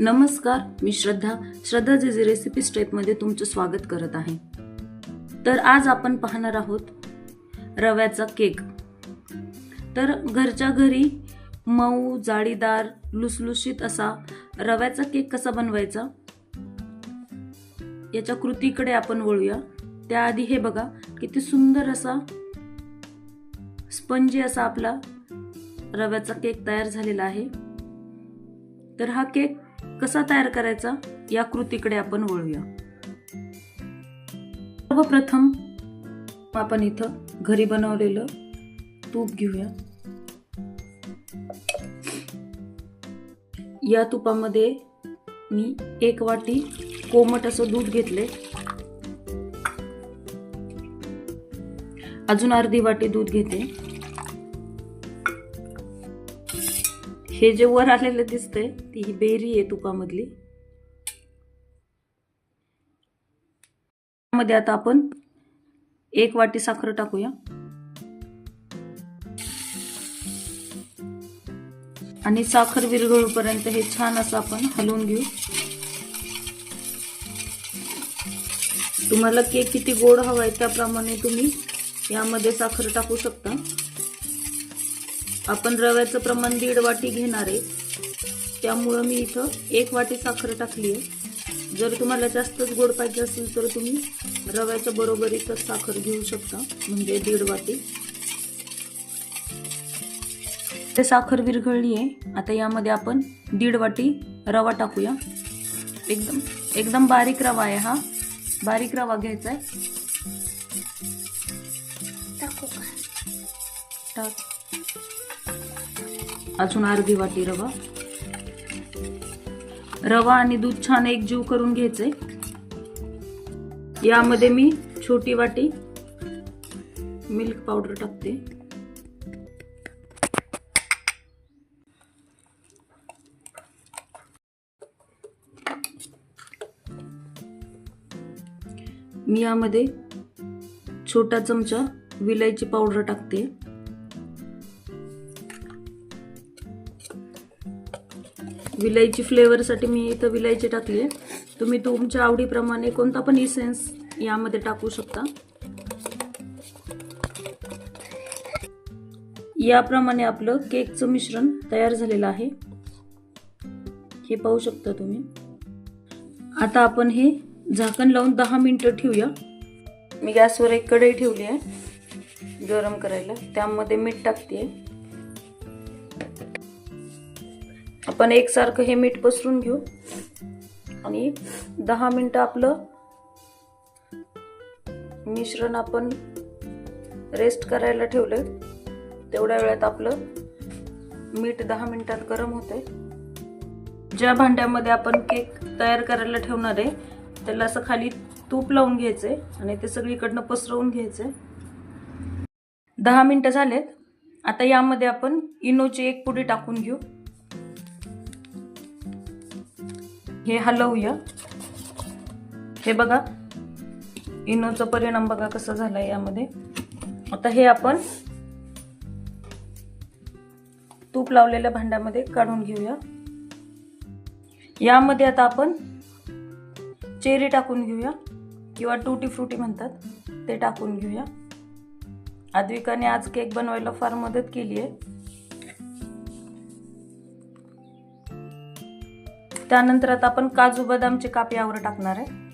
नमस्कार मी श्रद्धा. श्रद्धा जे रेसिपी स्टेपमध्ये तुमचं स्वागत करत आहे. तर आज आपण पाहणार आहोत रव्याचा केक. तर घरच्या घरी मऊ जाळीदार लुसलुशीत असा रव्याचा केक कसा बनवायचा? याच्या कृतीकडे आपण वळूया. त्याआधी हे बघा किती सुंदर असा स्पंजी असा आपला रव्याचा केक तयार झालेला आहे. तर हा केक कसा तयार करायचा? या कृतीकडे आपण वळूया. सर्वप्रथम आपण इथं घरी बनवलेलं तूप घेऊया. या तुपामध्ये मी एक वाटी कोमट असं दूध घेतले अजून अर्धी वाटी दूध घेते. हे जे वर आलेलं दिसतंय ती ही बेरी आहे तुपामधली. त्यामध्ये आता आपण एक वाटी साखर टाकूया. आणि साखर विरघळूपर्यंत हे छान असं आपण हलवून घेऊ. तुम्हाला केक किती गोड हवा आहे त्याप्रमाणे तुम्ही यामध्ये साखर टाकू शकता. आपण रव्याचं प्रमाण दीड वाटी घेणार आहे. त्यामुळं मी इथं एक वाटी साखर टाकली आहे जर तुम्हाला जास्तच गोड पाहिजे असेल तर तुम्ही रव्याच्या बरोबरीतच साखर घेऊ शकता म्हणजे दीड वाटी. ते साखर विरघळली आहे आता यामध्ये आपण दीड वाटी रवा टाकूया. एकदम एकदम बारीक रवा आहे हा. बारीक रवा घ्यायचा आहे टाक. अजून अर्धी वाटी रवा. रवा आणि दूध छान एकजीव करून घ्यायचे. यामध्ये मी छोटी वाटी मिल्क पावडर टाकते. मी यामध्ये छोटा चमचा विलायची पावडर टाकते. विलायची फ्लेवरसाठी मी इथं विलायची टाकली आहे. तुम्ही तुमच्या आवडीप्रमाणे कोणता पण इसेन्स यामध्ये टाकू शकता. याप्रमाणे आपलं केकचं मिश्रण तयार झालेलं आहे. हे पाहू शकता तुम्ही. आता आपण हे झाकण लावून दहा मिनटं ठेवूया. मी गॅसवर एक कढई ठेवली आहे. गरम करायला. त्यामध्ये मीठ टाकते. आपण एकसारखं हे मीठ पसरून घेऊ. आणि दहा मिनटं आपलं मिश्रण आपण रेस्ट करायला ठेवलं तेवढ्या वेळात आपलं मीठ दहा मिनिटात गरम होते ज्या भांड्यामध्ये आपण केक तयार करायला ठेवणार आहे त्याला असं खाली तूप लावून घ्यायचंय आणि ते सगळीकडनं पसरवून घ्यायचंय. दहा मिनटं झालेत. आता यामध्ये आपण इनोची एक पुडी टाकून घेऊ. हे हलवूया. हे बघा. इनोचा परिणाम बघा कसा झाला यामध्ये. आता हे आपण तूप लावलेल्या भांड्यामध्ये काढून घेऊया. यामध्ये आता आपण चेरी टाकून घेऊया किंवा टूटी फ्रुटी म्हणतात ते टाकून घेऊया. आद्विकाने आज केक बनवायला फार मदत केली आहे त्यानंतर आता आपण काजू बदामचे काप यावर टाकणार आहे.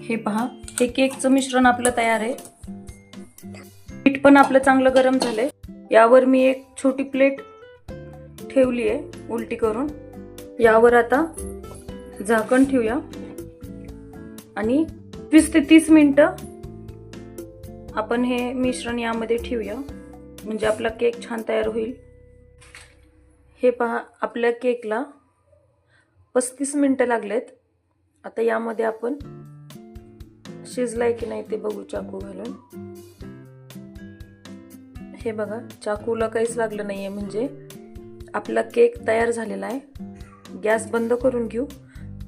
हे पहा हे केकचं मिश्रण आपलं तयार आहे. पीठ पण आपलं चांगलं गरम झालंय. यावर मी एक छोटी प्लेट ठेवली आहे उलटी करून. यावर आता झाकण ठेवूया. आणि वीस ते तीस मिनटं आपण हे मिश्रण यामध्ये ठेवूया. म्हणजे आपला केक छान तयार होईल. हे पहा आपल्या केकला पस्तीस मिनटं लागलेत. आता यामध्ये आपण शिजलाय की नाही ते बघू चाकू घालून. हे बघा चाकूला काहीच लागलं नाही आहे म्हणजे आपला केक तयार झालेला आहे. गॅस बंद करून घेऊ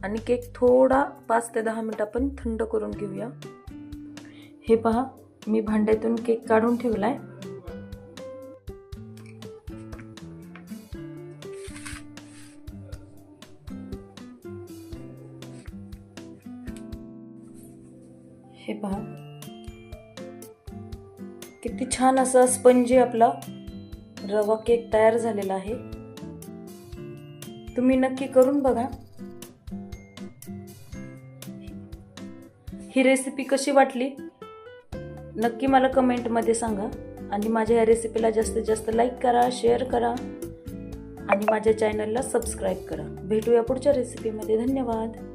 आणि केक थोडा पाच ते दहा मिनटं आपण थंड करून घेऊया. हे पहा मी भांड्यातून केक काढून ठेवला आहे हे पहा. किती छान असा स्पंजी आपला रवा केक तयार झालेला आहे. तुम्ही नक्की करून बघा. ही रेसिपी कशी वाटली? नक्की मला कमेंटमध्ये सांगा. आणि माझ्या या रेसिपीला जास्तीत जास्त लाईक करा शेअर करा. आणि माझ्या चॅनलला सबस्क्राईब करा. भेटूया पुढच्या रेसिपीमध्ये धन्यवाद.